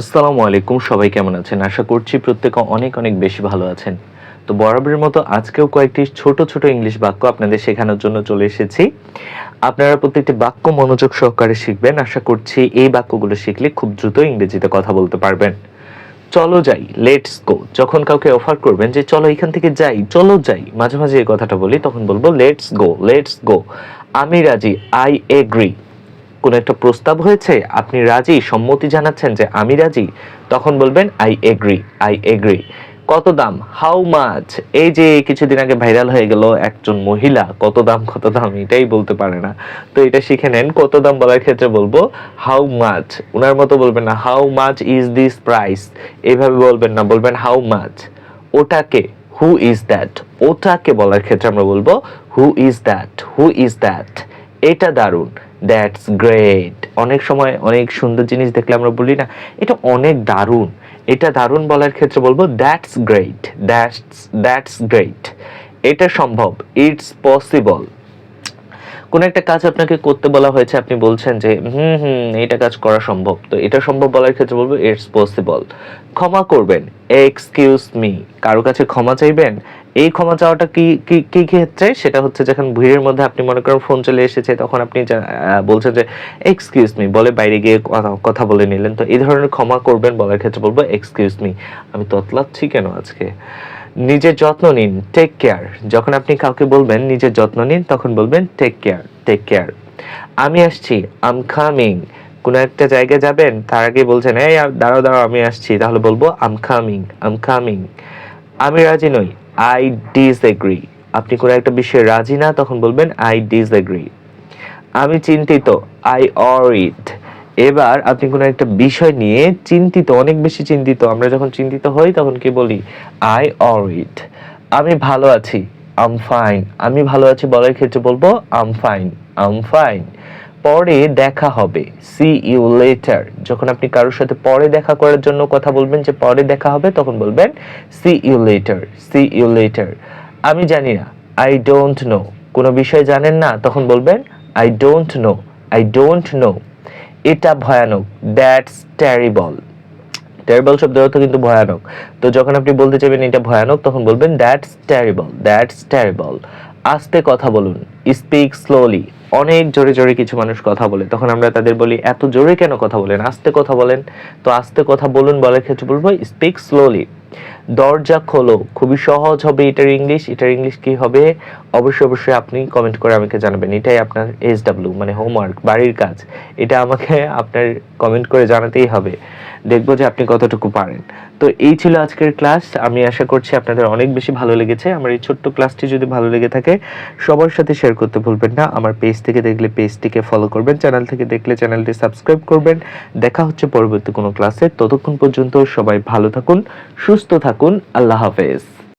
আসসালামু আলাইকুম, সবাই কেমন আছেন? আশা করছি প্রত্যেকে অনেক অনেক বেশি ভালো আছেন। তো বরাবরের মতো আজকেও কয়েকটি ছোট ছোট ইংলিশ বাক্য আপনাদের শেখানোর জন্য চলে এসেছি। আপনারা প্রত্যেকটি বাক্য মনোযোগ সহকারে শিখবেন। আশা করছি এই বাক্যগুলো শিখলে খুব দ্রুত ইংরেজিতে কথা বলতে পারবেন। চলো যাই লেটস গো যখন কাউকে অফার করবেন যে, চলো এখান থেকে যাই, চলো যাই, মাঝে মাঝে এই কথাটা বলি, তখন বলব লেটস গো লেটস গো আমি রাজি আই এগ্রি কোনো একটা প্রস্তাব হয়েছে? আপনি রাজি? সম্মতি জানাচ্ছেন যে আমি রাজি? তখন বলবেন আই এগ্রি আই এগ্রি কত দাম? হাউ মাছ এই যে কিছুদিন আগে ভাইরাল হয়ে গেল একজন মহিলা, কত দাম কত দাম? এটাই বলতে পারে না। তো এটা শিখে নেন, কত দাম বলার ক্ষেত্রে বলব হাউ মাছ ওনার মতো বলবেন না how much is this price এভাবে বলবেন না, বলবেন হাউ মাছ ওটাকে হু ইজ দ্যাট ওটাকে বলার ক্ষেত্রে আমরা বলব who is that who is that এটা দারুণ। দ্যাটস গ্রেট অনেক সময় অনেক সুন্দর জিনিস দেখলে আমরা বলি না, এটা অনেক দারুণ। এটা দারুণ বলার ক্ষেত্রে বলব that's great that's that's great এটা সম্ভব ইটস পসিবল কোনো একটা কাজ আপনাকে করতে বলা হয়েছে, আপনি বলছেন যে, হুম হুম, এটা কাজ করা সম্ভব। তো এটা সম্ভব বলার ক্ষেত্রে বলব ইটস পসিবল ক্ষমা করবেন এক্সকিউজ মি কারও কাছে ক্ষমা চাইবেন? এই ক্ষমা চাওয়াটা কি কি ক্ষেত্রে? সেটা হচ্ছে যখন ভিড়ের মধ্যে আপনি মনে করেন ফোন চলে এসেছে, তখন আপনি বলছেন যে এক্সকিউজ মি বলে বাইরে গিয়ে কথা- বলে নিলেন। তো এই ধরনের ক্ষমা করবেন বলার ক্ষেত্রে বলব এক্সকিউজ মি আমি ততলাচ্ছি কেন আজকে? নিজের যত্ন নিন টেক কেয়ার যখন আপনি কাউকে বলবেন নিজের যত্ন নিন, তখন বলবেন টেক কেয়ার টেক কেয়ার আমি আসছি আম কামিং কোনো একটা জায়গায় যাবেন, তার আগে বলছেন, এই দাঁড়াও দাঁড়াও, আমি আসছি। তাহলে বলব আম কামিং আম কামিং আমি রাজি নই। আই ডিসএগ্রি আপনি কোনো একটা বিষয়ে রাজি না, তখন বলবেন আই ডিসএগ্রি আমি চিন্তিত আই অর ইট এবার আপনি কোনো একটা বিষয় নিয়ে চিন্তিত, অনেক বেশি চিন্তিত, আমরা যখন চিন্তিত হই, তখন কি বলি? আই অর ইট আমি ভালো আছি আম ফাইন আমি ভালো আছি বলার ক্ষেত্রে বলব আম ফাইন আম ফাইন পরে দেখা হবে। সি ইউ লেটার যখন আপনি কারোর সাথে পরে দেখা করার জন্য কথা বলবেন, যে পরে দেখা হবে, তখন বলবেন see you later see you later আমি জানি না আই ডোন্ট নো কোনো বিষয় জানেন না, তখন বলবেন I don't know I don't know এটা ভয়ানক। দ্যাটস ট্যারিবল ট্যারিবল শব্দের অর্থ কিন্তু ভয়ানক। তো যখন আপনি বলতে চাইবেন এটা ভয়ানক, তখন বলবেন দ্যাটস ট্যারিবল দ্যাটস ট্যারিবল আস্তে কথা বলুন। স্পিক স্লোলি অনেক জোরে জোরে কিছু মানুষ কথা বলে। তখন আমরা তাদের বলি, এত জোরে কেন কথা বলেন? আস্তে কথা বলেন। তো আস্তে কথা বলুন বলার ক্ষেত্রে বলব স্পিক স্লোলি দরজা খোলো। খুবই সহজ হবে এটার ইংলিশ এটার ইংলিশ কি হবে? অবশ্যই অবশ্যই আপনি কমেন্ট করে আমাকে জানাবেন। এটাই আপনার এস ডাব্লিউ মানে হোমওয়ার্ক বাড়ির কাজ। এটা আমাকে আপনার কমেন্ট করে জানাতেই হবে। দেখব যে আপনি কতটুকু পারেন। তো এই ছিল আজকের ক্লাস আমি আশা করছি আপনাদের অনেক বেশি ভালো লেগেছে। আমার এই ছোট্ট ক্লাসটি যদি ভালো লেগে থাকে, সবার সাথে শেয়ার করতে ভুলবেন না। আমার পেজ থেকে দেখলে পেজটিকে ফলো করবেন। চ্যানেল থেকে দেখলে চ্যানেলটি সাবস্ক্রাইব করবেন। দেখা হচ্ছে পরবর্তী কোনো ক্লাসে ততক্ষণ পর্যন্ত সবাই ভালো থাকুন, সুস্থ থাকুন আল্লাহ হাফেজ।